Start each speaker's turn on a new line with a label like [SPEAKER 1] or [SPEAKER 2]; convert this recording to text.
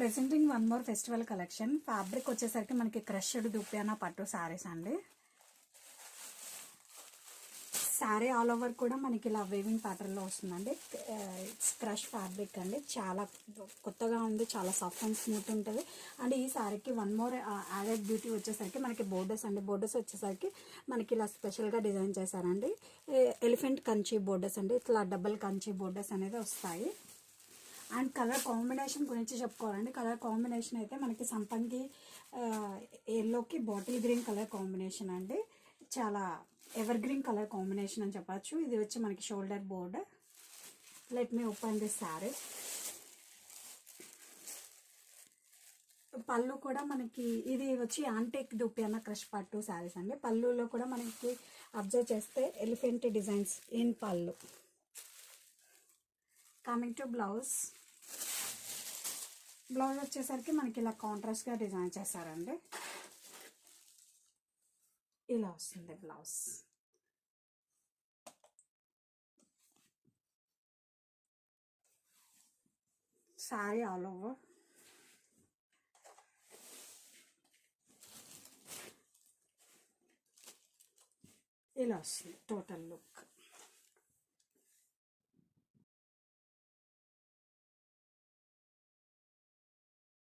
[SPEAKER 1] Presenting one more festival collection. Fabric వచ్చేసరికి మనకి crushed దుప్యానా పట్టు శారీస్ అండి. శారీ ఆల్ ఓవర్ కూడా మనకి ఇలా వేవింగ్ ప్యాటర్న్లో వస్తుందండి. ఇట్స్ క్రష్ ఫ్యాబ్రిక్ అండి. చాలా కొత్తగా ఉంది చాలా సాఫ్ట్ అండ్ స్మూత్ ఉంటుంది. అండ్ ఈ శారీకి వన్ మోర్ యాడెడ్ బ్యూటీ వచ్చేసరికి మనకి బోర్డర్స్ అండి. బోర్డర్స్ వచ్చేసరికి మనకి ఇలా స్పెషల్గా డిజైన్ చేశారండి. ఎలిఫెంట్ కంచి బోర్డర్స్ అండి. ఇట్లా డబల్ కంచి బోర్డర్స్ అనేది వస్తాయి. అండ్ కలర్ కాంబినేషన్ గురించి చెప్పుకోవాలండి. కలర్ కాంబినేషన్ అయితే మనకి సంపంగి ఎల్లోకి బాటిల్ గ్రీన్ కలర్ కాంబినేషన్ అండి. చాలా ఎవర్ గ్రీన్ కలర్ కాంబినేషన్ అని చెప్పచ్చు. ఇది వచ్చి మనకి shoulder board let me open this sari పళ్ళు కూడా మనకి ఇది వచ్చి యాంటెక్ దుప్పియన్న క్రష్ పట్టు శారీస్ అండి. పళ్ళులో కూడా మనకి అబ్జర్వ్ చేస్తే ఎలిఫెంట్ డిజైన్స్ ఇన్ పళ్ళు. కమింగ్ టు బ్లౌజ్ బ్లౌజ్ వచ్చేసరికి మనకి ఇలా కాంట్రాస్ట్గా డిజైన్ చేశారండి. ఇలా వస్తుంది బ్లౌజ్ శారీ ఆల్ ఓవర్ ఇలా వస్తుంది టోటల్ లుక్